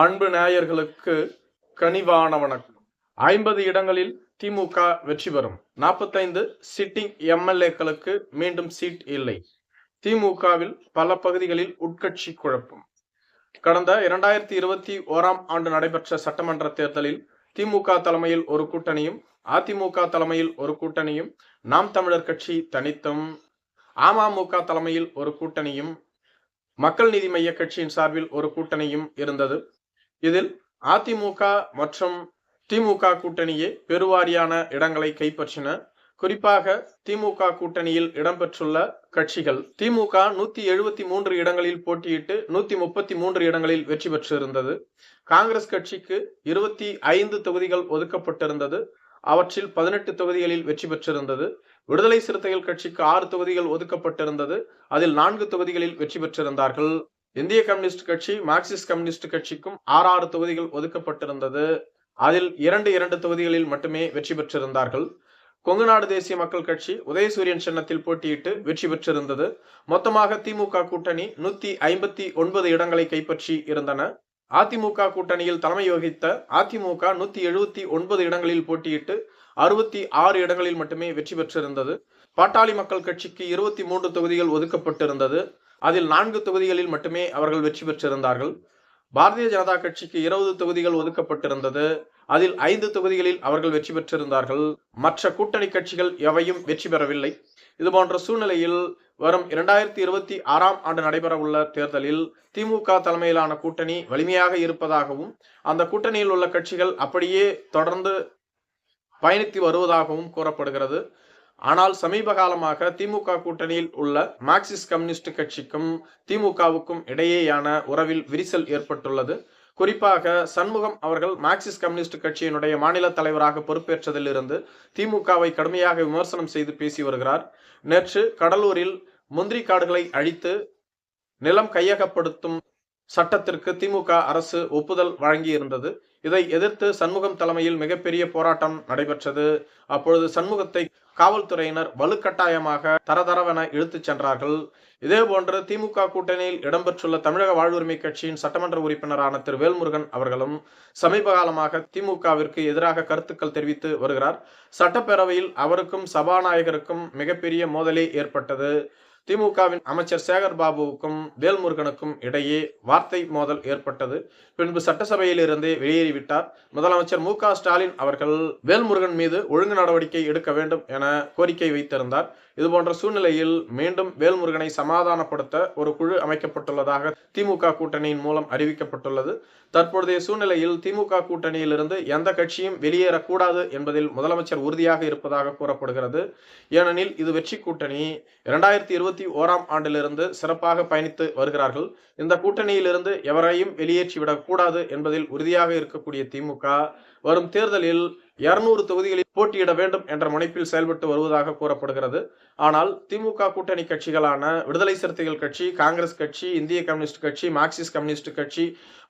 அன்பு நேயர்களுக்கு கனிவான வணக்கம். ஐம்பது இடங்களில் திமுக வெற்றி பெறும். நாற்பத்தைந்து சிட்டிங் எம்எல்ஏக்களுக்கு மீண்டும் சீட் இல்லை. திமுகவில் பல பகுதிகளில் உட்கட்சி குழப்பம். கடந்த இரண்டாயிரத்தி இருபத்தி ஓராம் ஆண்டு நடைபெற்ற சட்டமன்ற தேர்தலில் திமுக தலைமையில் ஒரு கூட்டணியும் அதிமுக தலைமையில் ஒரு கூட்டணியும் நாம் தமிழர் கட்சி தனித்தும் அமமுக தலைமையில் ஒரு கூட்டணியும் மக்கள் நீதி மைய கட்சியின் சார்பில் ஒரு கூட்டணியும் இருந்தது. இதில் அதிமுக மற்றும் திமுக கூட்டணியே பெருவாரியான இடங்களை கைப்பற்றின குறிப்பாக திமுக கூட்டணியில் இடம்பெற்றுள்ள கட்சிகள். திமுக நூத்தி எழுபத்தி மூன்று இடங்களில் போட்டியிட்டு நூத்தி முப்பத்தி மூன்று இடங்களில் வெற்றி பெற்றிருந்தது. காங்கிரஸ் கட்சிக்கு இருபத்தி ஐந்து தொகுதிகள் ஒதுக்கப்பட்டிருந்தது. அவற்றில் பதினெட்டு தொகுதிகளில் வெற்றி பெற்றிருந்தது. விடுதலை சிறுத்தைகள் கட்சிக்கு ஆறு தொகுதிகள் ஒதுக்கப்பட்டிருந்தது. அதில் நான்கு தொகுதிகளில் வெற்றி பெற்றிருந்தார்கள். இந்திய கம்யூனிஸ்ட் கட்சி மார்க்சிஸ்ட் கம்யூனிஸ்ட் கட்சிக்கும் ஆறு ஆறு தொகுதிகள் ஒதுக்கப்பட்டிருந்தது. அதில் இரண்டு இரண்டு தொகுதிகளில் மட்டுமே வெற்றி பெற்றிருந்தார்கள். கொங்குநாடு தேசிய மக்கள் கட்சி உதயசூரியன் சின்னத்தில் போட்டியிட்டு வெற்றி பெற்றிருந்தது. மொத்தமாக திமுக கூட்டணி நூத்தி ஐம்பத்தி ஒன்பது இடங்களை கைப்பற்றி இருந்தன. அதிமுக கூட்டணியில் தலைமை வகித்த அதிமுக நூத்தி எழுபத்தி ஒன்பது இடங்களில் போட்டியிட்டு அறுபத்தி ஆறு இடங்களில் மட்டுமே வெற்றி பெற்றிருந்தது. பாட்டாளி மக்கள் கட்சிக்கு இருபத்தி மூன்று தொகுதிகள் ஒதுக்கப்பட்டிருந்தது. அதில் நான்கு தொகுதிகளில் மட்டுமே அவர்கள் வெற்றி பெற்றிருந்தார்கள். பாரதிய ஜனதா கட்சிக்கு இருபது தொகுதிகள் ஒதுக்கப்பட்டிருந்தது. அதில் ஐந்து தொகுதிகளில் அவர்கள் வெற்றி பெற்றிருந்தார்கள். மற்ற கூட்டணி கட்சிகள் எவையும் வெற்றி பெறவில்லை. இது போன்ற சூழ்நிலையில் வரும் இரண்டாயிரத்தி இருபத்தி ஆறாம் ஆண்டு நடைபெறவுள்ள தேர்தலில் திமுக தலைமையிலான கூட்டணி வலிமையாக இருப்பதாகவும் அந்த கூட்டணியில் உள்ள கட்சிகள் அப்படியே தொடர்ந்து பயணித்து வருவதாகவும் கூறப்படுகிறது. ஆனால் சமீப காலமாக திமுக கூட்டணியில் உள்ள மார்க்சிஸ்ட் கம்யூனிஸ்ட் கட்சிக்கும் திமுகவுக்கும் இடையேயான உறவில் விரிசல் ஏற்பட்டுள்ளது. குறிப்பாக சண்முகம் அவர்கள் மார்க்சிஸ்ட் கம்யூனிஸ்ட் கட்சியினுடைய மாநில தலைவராக பொறுப்பேற்றதிலிருந்து திமுகவை கடுமையாக விமர்சனம் செய்து பேசி வருகிறார். நேற்று கடலூரில் முந்திரி காடுகளை அழித்து நிலம் கையகப்படுத்தும் சட்டத்திற்கு திமுக அரசு ஒப்புதல் வழங்கியிருந்தது. இதை எதிர்த்து சண்முகம் தலைமையில் மிகப்பெரிய போராட்டம் நடைபெற்றது. அப்பொழுது சண்முகத்தை காவல்துறையினர் வலுக்கட்டாயமாக தரதரவென இழுத்துச் சென்றார்கள். இதே போன்று திமுக கூட்டணியில் இடம்பெற்றுள்ள தமிழக வாழ்வுரிமை கட்சியின் சட்டமன்ற உறுப்பினரான திரு. வேல்முருகன் அவர்களும் சமீப காலமாக திமுகவிற்கு எதிராக கருத்துக்கள் தெரிவித்து வருகிறார். சட்டப்பேரவையில் அவருக்கும் சபாநாயகருக்கும் மிகப்பெரிய மோதலே ஏற்பட்டது. திமுகவின் அமைச்சர் சேகர் பாபுவுக்கும் வேல்முருகனுக்கும் இடையே வார்த்தை மோதல் ஏற்பட்டது. பின்பு சட்டசபையில் இருந்தே வெளியேறிவிட்டார். முதலமைச்சர் மு ஸ்டாலின் அவர்கள் வேல்முருகன் மீது ஒழுங்கு நடவடிக்கை எடுக்க வேண்டும் என கோரிக்கை வைத்திருந்தார். இதுபோன்ற சூழ்நிலையில் மீண்டும் வேல்முருகனை சமாதானப்படுத்த ஒரு குழு அமைக்கப்பட்டுள்ளதாக திமுக கூட்டணியின் மூலம் அறிவிக்கப்பட்டுள்ளது. தற்பொழுதைய சூழ்நிலையில் திமுக கூட்டணியிலிருந்து எந்த கட்சியும் வெளியேறக்கூடாது என்பதில் முதலமைச்சர் உறுதியாக இருப்பதாக கூறப்படுகிறது. ஏனெனில் இது வெற்றி கூட்டணி. இரண்டாயிரத்தி இருபத்தி இருபத்தி ஓராம் ஆண்டிலிருந்து சிறப்பாக பயணித்து வருகிறார்கள். இந்த கூட்டணியிலிருந்து எவரையும் வெளியேற்றிவிடக் கூடாது என்பதில் உறுதியாக இருக்கக்கூடிய திமுக வரும் தேர்தலில் இருநூறு தொகுதிகளில் போட்டியிட வேண்டும் என்ற முனைப்பில் செயல்பட்டு வருவதாக கூறப்படுகிறது. ஆனால் திமுக கூட்டணி கட்சிகளான விடுதலை சிறுத்தைகள் கட்சி காங்கிரஸ் கட்சி இந்திய கம்யூனிஸ்ட் கட்சி மார்க்சிஸ்ட் கம்யூனிஸ்ட் கட்சி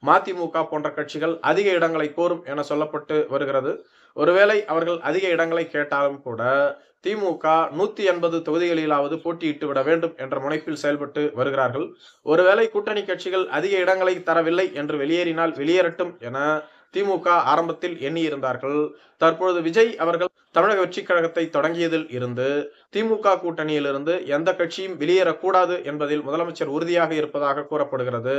மதிமுக போன்ற கட்சிகள் அதிக இடங்களை கோரும் என சொல்லப்பட்டு வருகிறது. ஒருவேளை அவர்கள் அதிக இடங்களை கேட்டாலும் கூட திமுக நூத்தி எண்பது தொகுதிகளிலாவது போட்டியிட்டு விட வேண்டும் என்ற முனைப்பில் செயல்பட்டு வருகிறார்கள். ஒருவேளை கூட்டணி கட்சிகள் அதிக இடங்களை தரவில்லை என்று வெளியேறினால் வெளியேறட்டும் என திமுக ஆரம்பத்தில் எண்ணியிருந்தார்கள். தற்பொழுது விஜய் அவர்கள் தமிழக வெற்றி கழகத்தை தொடங்கியதில் இருந்து திமுக கூட்டணியிலிருந்து எந்த கட்சியும் வெளியேறக்கூடாது என்பதில் முதலமைச்சர் உறுதியாக இருப்பதாக கூறப்படுகிறது.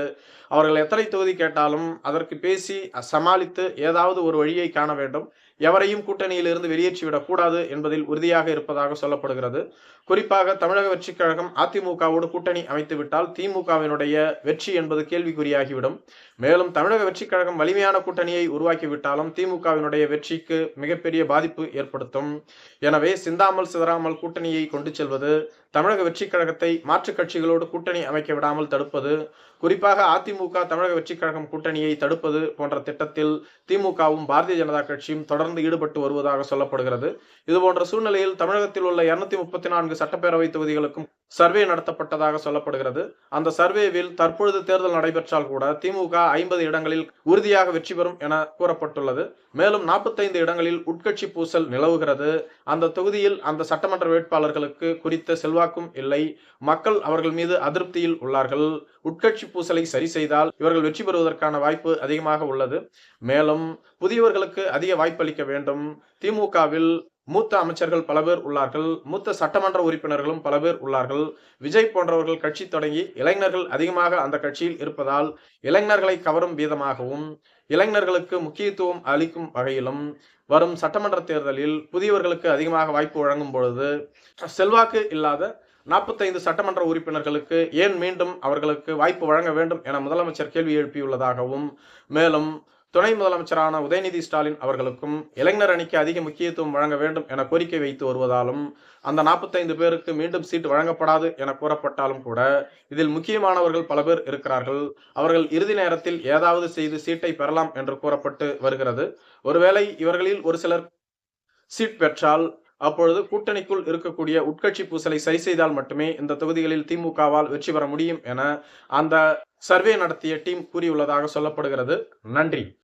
அவர்கள் எத்தனை தொகுதி கேட்டாலும் அதற்கு பேசி சமாளித்து ஏதாவது ஒரு வழியை காண வேண்டும். எவரையும் கூட்டணியிலிருந்து வெளியேற்றிவிடக்கூடாது என்பதில் உறுதியாக இருப்பதாக சொல்லப்படுகிறது. குறிப்பாக தமிழக வெற்றி கழகம் அதிமுகவோடு கூட்டணி அமைத்துவிட்டால் திமுகவினுடைய வெற்றி என்பது கேள்விக்குறியாகிவிடும். மேலும் தமிழக வெற்றி கழகம் வலிமையான கூட்டணியை உருவாக்கிவிட்டாலும் திமுகவினுடைய வெற்றிக்கு மிகப்பெரிய பாதிப்பு ஏற்படுத்தும். எனவே சிந்தாமல் சிதறாமல் கூட்டணியை கொண்டு செல்வது தமிழக வெற்றிக் கழகத்தை மாற்றுக் கட்சிகளோடு கூட்டணி அமைக்க விடாமல் தடுப்பது குறிப்பாக அதிமுக தமிழக வெற்றிக் கழகம் கூட்டணியை தடுப்பது போன்ற திட்டத்தில் திமுகவும் பாரதிய ஜனதா கட்சியும் தொடர்ந்து ஈடுபட்டு வருவதாக சொல்லப்படுகிறது. இதுபோன்ற சூழ்நிலையில் தமிழகத்தில் உள்ள இருநூத்தி முப்பத்தி நான்கு சட்டப்பேரவை தொகுதிகளுக்கும் சர்வே நடத்தப்பட்டதாக சொல்லப்படுகிறது. அந்த சர்வேவில் தற்பொழுது தேர்தல் நடைபெற்றால் கூட திமுக ஐம்பது இடங்களில் உறுதியாக வெற்றி பெறும் என கூறப்பட்டுள்ளது. மேலும் நாற்பத்தைந்து இடங்களில் உட்கட்சி பூசல் நிலவுகிறது. அந்த தொகுதியில் அந்த சட்டமன்ற வேட்பாளர்களுக்கு குறித்த செல்வாக்கும் இல்லை. மக்கள் அவர்கள் மீது அதிருப்தியில் உள்ளார்கள். உட்கட்சி பூசலை சரி செய்தால் இவர்கள் வெற்றி பெறுவதற்கான வாய்ப்பு அதிகமாக உள்ளது. மேலும் புதியவர்களுக்கு அதிக வாய்ப்பளிக்க வேண்டும். திமுகவில் மூத்த அமைச்சர்கள் பல பேர் உள்ளார்கள். மூத்த சட்டமன்ற உறுப்பினர்களும் பல பேர் உள்ளார்கள். விஜய் போன்றவர்கள் கட்சி தொடங்கி இளைஞர்கள் அதிகமாக அந்த கட்சியில் இருப்பதால் இளைஞர்களை கவரும் விதமாகவும் இளைஞர்களுக்கு முக்கியத்துவம் அளிக்கும் வகையிலும் வரும் சட்டமன்ற தேர்தலில் புதியவர்களுக்கு அதிகமாக வாய்ப்பு வழங்கும் பொழுது செல்வாக்கு இல்லாத நாற்பத்தைந்து சட்டமன்ற உறுப்பினர்களுக்கு ஏன் மீண்டும் அவர்களுக்கு வாய்ப்பு வழங்க வேண்டும் என முதலமைச்சர் கேள்வி எழுப்பியுள்ளதாகவும் மேலும் துணை முதலமைச்சரான உதயநிதி ஸ்டாலின் அவர்களுக்கும் இளைஞர் அணிக்கு அதிக முக்கியத்துவம் வழங்க வேண்டும் என கோரிக்கை வைத்து வருவதாலும் அந்த நாற்பத்தைந்து பேருக்கு மீண்டும் சீட் வழங்கப்படாது என கூறப்பட்டாலும் கூட இதில் முக்கியமானவர்கள் பல பேர் இருக்கிறார்கள். அவர்கள் இறுதி நேரத்தில் ஏதாவது செய்து சீட்டை பெறலாம் என்று கூறப்பட்டு வருகிறது. ஒருவேளை இவர்களில் ஒரு சிலர் சீட் பெற்றால் அப்பொழுது கூட்டணிக்குள் இருக்கக்கூடிய உட்கட்சி பூசலை சரி செய்தால் மட்டுமே இந்த தொகுதிகளில் திமுகவால் வெற்றி பெற முடியும் என அந்த சர்வே நடத்திய டீம் கூறியுள்ளதாக சொல்லப்படுகிறது. நன்றி.